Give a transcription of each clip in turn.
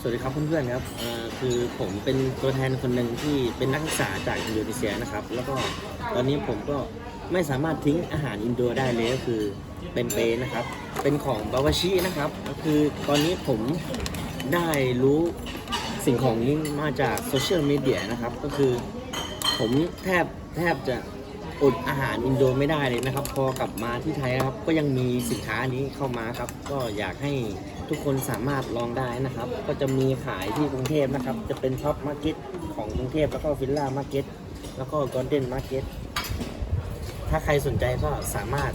สวัสดีครับเพื่อนๆครับคือผมเป็นตัวแทนคนหนึ่งที่เป็นนักศึกษาจากอินโดนีเซียนะครับ แล้วก็ตอนนี้ผมก็ไม่สามารถทิ้งอาหารอินโดได้เลยก็คือเป็นเปนะครับ เป็นของบาวาชินะครับ ก็คือตอนนี้ผมได้รู้สิ่งของนี้มาจากโซเชียลมีเดียนะครับ ก็คือผมแทบแทบจะ อดอาหารอินโดไม่ได้เลยนะครับ พอกลับมาที่ไทยนะครับ ก็ยังมีสินค้านี้เข้ามาครับ ก็อยากให้ทุกคนสามารถลองได้นะครับ ก็จะมีขายที่กรุงเทพนะครับ จะเป็นท็อปมาร์เก็ตของกรุงเทพแล้วก็ฟิลล่ามาร์เก็ตแล้วก็กอ l เด้นมาร์เก็ตถ้าใครสนใจก็สามารถ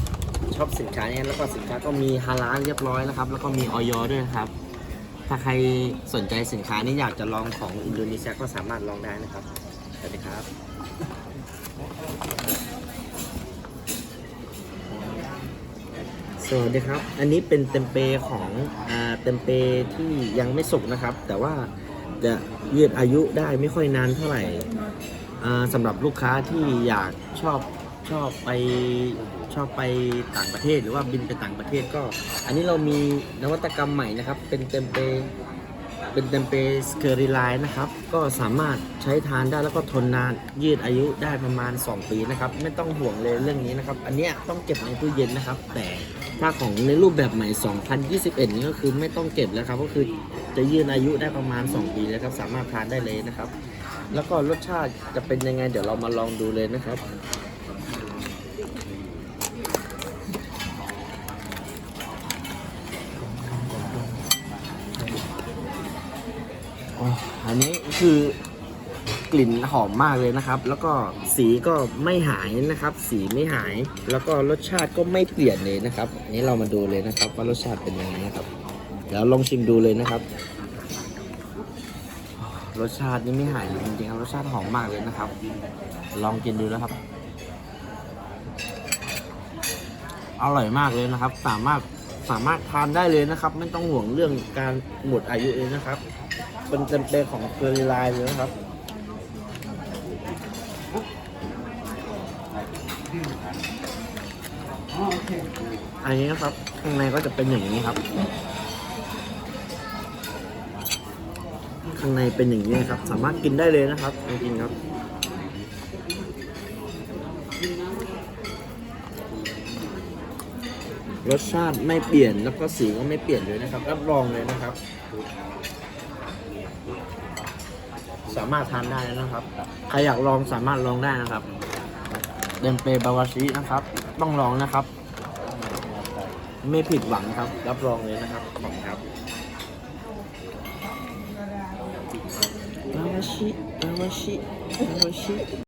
ช็อปสินค้านี้แล้วก็สินค้าก็มีฮาลาลเรียบร้อยแล้วครับ แล้วก็มีออยด้วยนะครับ ถ้าใครสนใจสินค้านี้อยากจะลองของอินโดนีเซียก็สามารถลองได้นะครับสวัสดีครับ สวัสดีครับ อันนี้เป็นเต็มเปของอ่าเต็มเปที่ยังไม่สุกนะครับ แต่ว่าจะยืดอายุได้ไม่ค่อยนานเท่าไหร่อ่าสำหรับลูกค้าที่อยากชอบชอบไปชอบไปต่างประเทศหรือว่าบินไปต่างประเทศก็ อันนี้เรามีนวัตกรรมใหม่นะครับ เป็นเต็มเป เป็นเต็มเปสเคอริไลน์นะครับ ก็สามารถใช้ทานได้แล้วก็ทนนานยืดอายุได้ประมาณ 2 ปีนะครับ ไม่ต้องห่วงเลยเรื่องนี้นะครับ อันเนี้ยต้องเก็บในตู้เย็นนะครับ แต่ถ้าของในรูปแบบใหม่ 2021 นี้ก็คือไม่ต้องเก็บแล้วครับ ก็คือจะยืดอายุได้ประมาณ 2 ปีเลยครับ สามารถทานได้เลยนะครับ แล้วก็รสชาติจะเป็นยังไง เดี๋ยวเรามาลองดูเลยนะครับ อันนี้คือกลิ่นหอมมากเลยนะครับ แล้วก็สีก็ไม่หายนะครับ สีไม่หาย แล้วก็รสชาติก็ไม่เปลี่ยนเลยนะครับอันนี้เรามาดูเลยนะครับ ว่ารสชาติเป็นยังไงนะครับ เดี๋ยวลองชิมดูเลยนะครับ รสชาตินี่ไม่หายเลยจริงๆครับรสชาติหอมมากเลยนะครับ ลองกินดูแล้วครับ อร่อยมากเลยนะครับ สามารถสามารถทานได้เลยนะครับ ไม่ต้องห่วงเรื่องการหมดอายุเลยนะครับ เป็นเต็มเปของเกลือลายเลยนะครับอันนี้นะครับข้างในก็จะเป็นอย่างนี้ครับ ข้างในเป็นอย่างนี้ครับ สามารถกินได้เลยนะครับจริงๆครับรสชาติไม่เปลี่ยนแล้วก็สีก็ไม่เปลี่ยนเลยนะครับ รับรองเลยนะครับ สามารถทานได้นะครับ ใครอยากลองสามารถลองได้นะครับเดมเปบาวาชินะครับ ต้องลองนะครับ ไม่ผิดหวังครับ รับรองเลยนะครับขอบคุณครับบาวาชิบาวาชิบาวาชิ